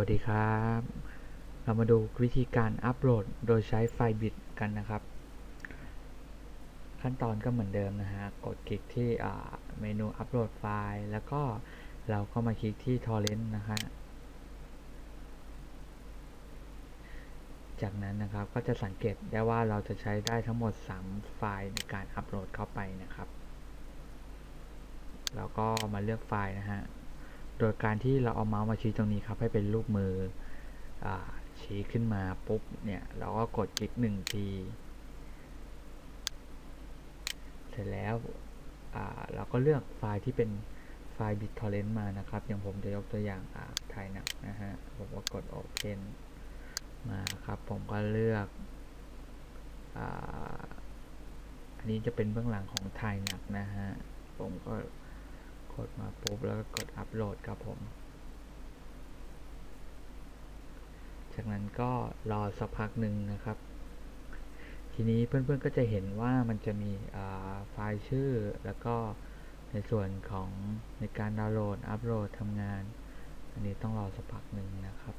วัสดีครับ เรามาดูวิธีการอัปโหลดโดยใช้ไฟบิตกันนะครับ ขั้นตอนก็เหมือนเดิมนะฮะ กดคลิกที่เมนูอัปโหลดไฟล์ แล้วก็เราก็มาคลิกที่ torrent นะฮะ จากนั้นนะครับก็จะสังเกตได้ว่าเราจะใช้ได้ทั้งหมด 3 ไฟล์ในการอัปโหลดเข้าไปนะครับ แล้วก็มาเลือกไฟล์นะฮะ โดยการที่เราเอาเมาส์มาชี้ตรงนี้ครับ ให้เป็นรูปมืออชี้ขึ้นมาปุ๊บเนี่ย เราก็กดคลิกหนึ่งที เสร็จแล้วเราก็เลือกไฟล์ที่เป็นไฟล์ BitTorrent มานะครับ อย่างผมจะยกตัวอย่างไทยหนักนะฮะผมก็กด Open มาครับ ผมก็เลือกอ,อันนี้จะเป็นเบื้องหลังของไทยหนักนะฮะ ผมก็ กดมาปุ๊บแล้วก็กดอัปโหลดครับผม จากนั้นก็รอสักพักหนึ่งนะครับ ทีนี้เพื่อนๆก็จะเห็นว่ามันจะมีไฟล์ชื่อแล้วก็ในส่วนของในการดาวน์โหลดอัปโหลดทำงาน อันนี้ต้องรอสักพักหนึ่งนะครับ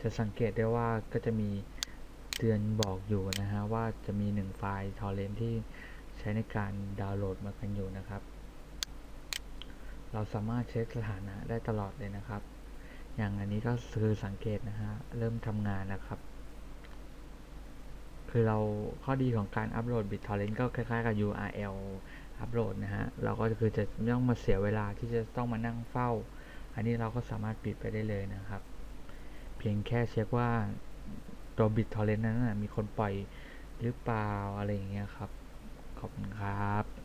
จะสังเกตได้ว่าก็จะมี เตือนบอกอยู่นะฮะว่าจะมีหนึ่งไฟล์ torrent ที่ใช้ในการดาวน์โหลดมากันอยู่นะครับ เราสามารถเช็คสถานะได้ตลอดเลยนะครับ อย่างอันนี้ก็คือสังเกตนะฮะเริ่มทำงานนะครับ คือเราข้อดีของการอัปโหลด BitTorrent ก็คล้ายๆกับ URL อัปโหลดนะฮะเราก็คือจะไม่ต้องมาเสียเวลาที่จะต้องมานั่งเฝ้า อันนี้เราก็สามารถปิดไปได้เลยนะครับ เพียงแค่เช็คว่า ตัว BitTorrent นั้นนะมีคนปล่อยหรือเปล่าอะไรอย่างเงี้ยครับ ขอบคุณครับ